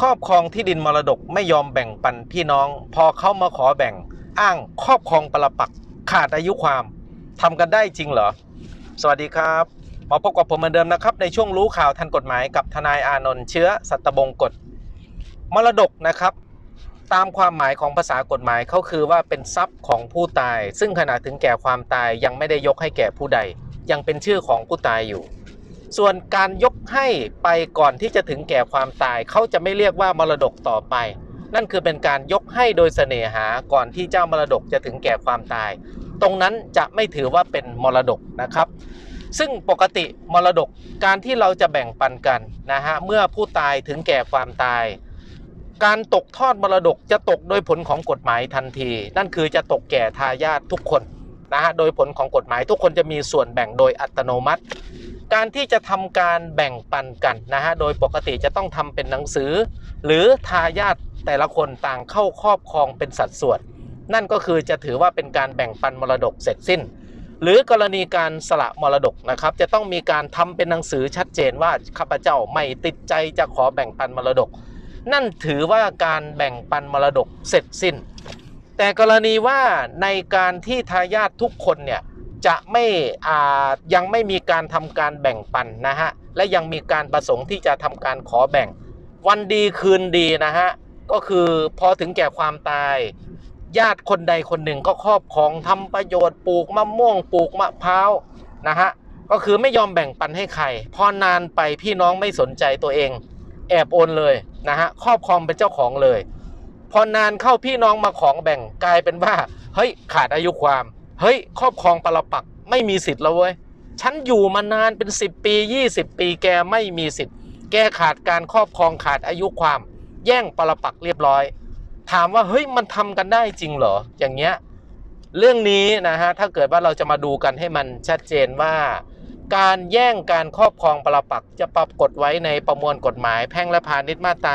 ครอบครองที่ดินมรดกไม่ยอมแบ่งปันพี่น้อง พอเขามาขอแบ่ง อ้างครอบครองปรปักขาดอายุความทำกันได้จริงเหรอ สวัสดีครับมาพบกับผมเหมือนเดิมนะครับ ในช่วงรู้ข่าวทันกฎหมายกับทนายอานนท์เชื้อสัตบงกฎมรดกนะครับ ตามความหมายของภาษากฎหมายเขาคือว่าเป็นทรัพย์ของผู้ตาย ซึ่งขณะถึงแก่ความตายยังไม่ได้ยกให้แก่ผู้ใด ยังเป็นชื่อของผู้ตายอยู่ ส่วนการยกให้ไปก่อนที่จะถึงแก่ความตาย เขาจะไม่เรียกว่ามรดกต่อไป นั่นคือเป็นการยกให้โดยเสน่หาก่อนที่เจ้ามรดกจะถึงแก่ความตาย ตรงนั้นจะไม่ถือว่าเป็นมรดกนะครับ ซึ่งปกติมรดกการที่เราจะแบ่งปันกันนะฮะเมื่อผู้ตายถึงแก่ความตาย การตกทอดมรดกจะตกโดยผลของกฎหมายทันที นั่นคือจะตกแก่ทายาททุกคนนะฮะโดยผลของกฎหมายทุกคนจะมีส่วนแบ่งโดยอัตโนมัติ การที่จะทำการแบ่งปันกันนะฮะ โดยปกติจะต้องทำเป็นหนังสือ หรือทายาทแต่ละคนต่างเข้าครอบครองเป็นสัดส่วน นั่นก็คือจะถือว่าเป็นการแบ่งปันมรดกเสร็จสิ้น หรือกรณีการสละมรดกนะครับ จะต้องมีการทำเป็นหนังสือชัดเจนว่าข้าพเจ้าไม่ติดใจจะขอแบ่งปันมรดก นั่นถือว่าการแบ่งปันมรดกเสร็จสิ้น แต่กรณีว่าในการที่ทายาททุกคนเนี่ย จะไม่ยังไม่มีการทำการแบ่งปันนะฮะและยังมีการประสงค์ที่จะทำการขอแบ่ง วันดีคืนดีนะฮะก็คือพอถึงแก่ความตาย ญาติคนใดคนหนึ่งก็ครอบครองทำประโยชน์ปลูกมะม่วงปลูกมะพร้าวนะฮะก็คือไม่ยอมแบ่งปันให้ใคร พอนานไปพี่น้องไม่สนใจตัวเอง แอบโอนเลยนะฮะครอบครองเป็นเจ้าของเลย พอนานเข้าพี่น้องมาของแบ่งกลายเป็นว่าเฮ้ยขาดอายุความ เฮ้ยครอบครองปรปักไม่มีสิทธิ์แล้วเว้ยฉันอยู่มานานเป็น 10 ปี 20 ปีแกไม่มีสิทธิ์ แกขาดการครอบครองขาดอายุความ แย่งปรปักเรียบร้อย ถามว่าเฮ้ยมันทำกันได้จริงเหรออย่างเงี้ยเรื่องนี้นะฮะถ้าเกิดว่าเราจะมาดูกันให้มันชัดเจนว่า การแย่งการครอบครองปรปักจะปรากฏไว้ในประมวลกฎหมาย แพ่งและพาณิชย์มาตรา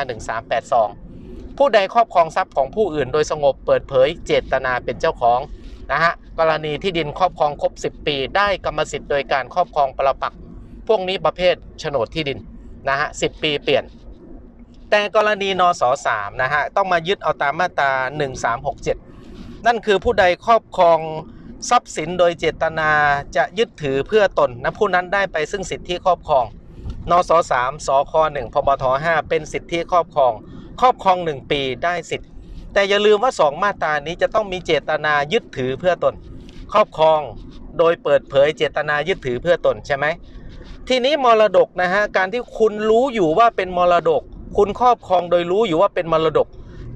1382 ผู้ใดครอบครองทรัพย์ของผู้อื่น โดยสงบเปิดเผยเจตนาเป็นเจ้าของนะฮะ กรณีที่ดินครอบครองครบ 10 ปี ได้กรรมสิทธิ์โดยการครอบครองปรปักษ์พวกนี้ประเภทโฉนดที่ดินนะฮะ10ปีเปลี่ยน แต่กรณีนส3นะฮะต้องมายึดเอาตามมาตรา 1367 นั่นคือผู้ใดครอบครองทรัพย์สินโดยเจตนาจะยึดถือเพื่อตนนะผู้นั้นได้ไปซึ่งสิทธิครอบครองนส3สค1พบท5เป็นสิทธิครอบครอง ครอบครอง 1 ปีได้สิทธิ แต่อย่าลืมว่า 2 มาตรานี้จะต้องมีเจตนายึดถือเพื่อตน ครอบครองโดยเปิดเผยเจตนายึดถือเพื่อตนใช่ไหมทีนี้มรดกนะฮะการที่คุณรู้อยู่ว่าเป็นมรดก คุณครอบครองโดยรู้อยู่ว่าเป็นมรดก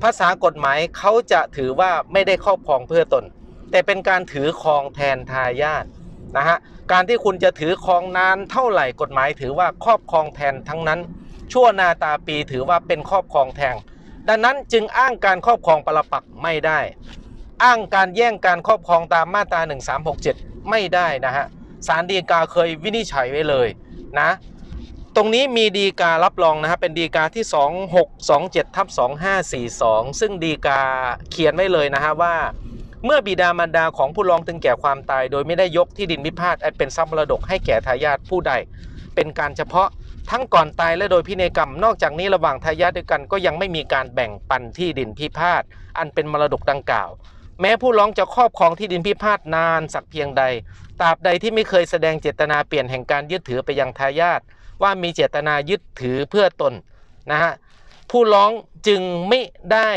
ภาษากฎหมายเขาจะถือว่าไม่ได้ครอบครองเพื่อตน แต่เป็นการถือครองแทนทายาทนะฮะการที่คุณจะถือครองนานเท่าไหร่กฎหมายถือว่าครอบครองแทนทั้งนั้น ชั่วนาตาปีถือว่าเป็นครอบครองแทน ดังนั้นจึงอ้างการครอบครองปรปักษ์ไม่ได้ อ้างการแย่งการครอบครองตามมาตรา 1367 ไม่ได้นะฮะสารดีกาเคยวินิจฉัยไว้เลยนะ ตรงนี้มีดีการับรองนะฮะเป็นดีกาที่ 2627ทับ2542 ซึ่งดีกาเขียนไว้เลยนะฮะว่าเมื่อบิดามารดาของผู้ร้องถึงแก่ความตาย โดยไม่ได้ยกที่ดินพิพาทอันเป็นทรัพย์มรดกให้แก่ทายาทผู้ใด เป็นการเฉพาะ ทั้งก่อนตายและโดยพินัยกรรม นอกจากนี้ระหว่างทายาทด้วยกันก็ยังไม่มีการแบ่งปันที่ดินพิพาทอันเป็นมรดกดังกล่าว แม้ผู้ร้องจะครอบครองที่ดินพิพาทนานสักเพียงใดตราบใดที่ไม่เคยแสดงเจตนาเปลี่ยนแห่งการยึดถือไปยังทายาทว่ามีเจตนายึดถือเพื่อตนนะฮะผู้ร้องจึงไม่ได้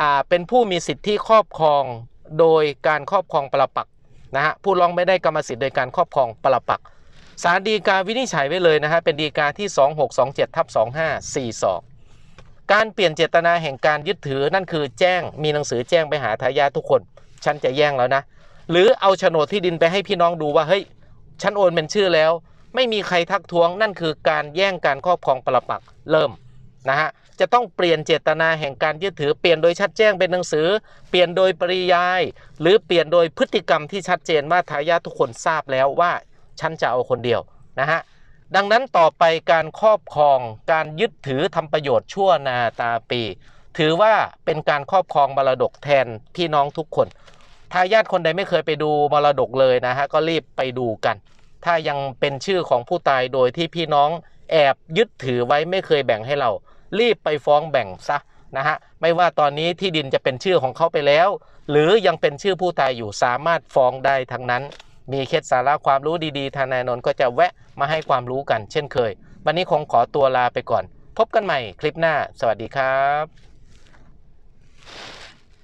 อ่าเป็นผู้มีสิทธิครอบครองโดยการครอบครองปรปักนะฮะผู้ร้องไม่ได้กรรมสิทธิ์โดยการครอบครองปรปักษ์ สารดีกาวินิจฉัยไว้เลยนะฮะเป็นดีกาที่ 2627ทับ2542 การเปลี่ยนเจตนาแห่งการยึดถือนั่นคือแจ้งมีหนังสือแจ้งไปหาทายาททุกคน ฉันจะแย่งแล้วนะ หรือเอาโฉนดที่ดินไปให้พี่น้องดูว่าเฮ้ยฉันโอนเป็นชื่อแล้ว ไม่มีใครทักท้วงนั่นคือการแย่งการครอบครองปรปักษ์เริ่มนะฮะจะต้องเปลี่ยนเจตนาแห่งการยึดถือเปลี่ยนโดยชัดแจ้งเป็นหนังสือ เปลี่ยนโดยปริยาย หรือเปลี่ยนโดยพฤติกรรมที่ชัดเจนว่าทายาททุกคนทราบแล้วว่า ฉันจะเอาคนเดียวนะฮะดังนั้นต่อไปการครอบครองการยึดถือทำประโยชน์ชั่วนาตาปี ถือว่าเป็นการครอบครองมรดกแทนพี่น้องทุกคนทายาทคนใดไม่เคยไปดูมรดกเลยนะฮะก็รีบไปดูกัน ถ้ายังเป็นชื่อของผู้ตายโดยที่พี่น้องแอบยึดถือไว้ไม่เคยแบ่งให้เรา รีบไปฟ้องแบ่งซะนะฮะไม่ว่าตอนนี้ที่ดินจะเป็นชื่อของเขาไปแล้ว หรือยังเป็นชื่อผู้ตายอยู่สามารถฟ้องได้ทั้งนั้น มีเคล็ดสาระความรู้ดีๆ ทานายนนท์ก็จะแวะมาให้ความรู้กันเช่นเคย วันนี้คงขอตัวลาไปก่อน พบกันใหม่คลิปหน้า สวัสดีครับ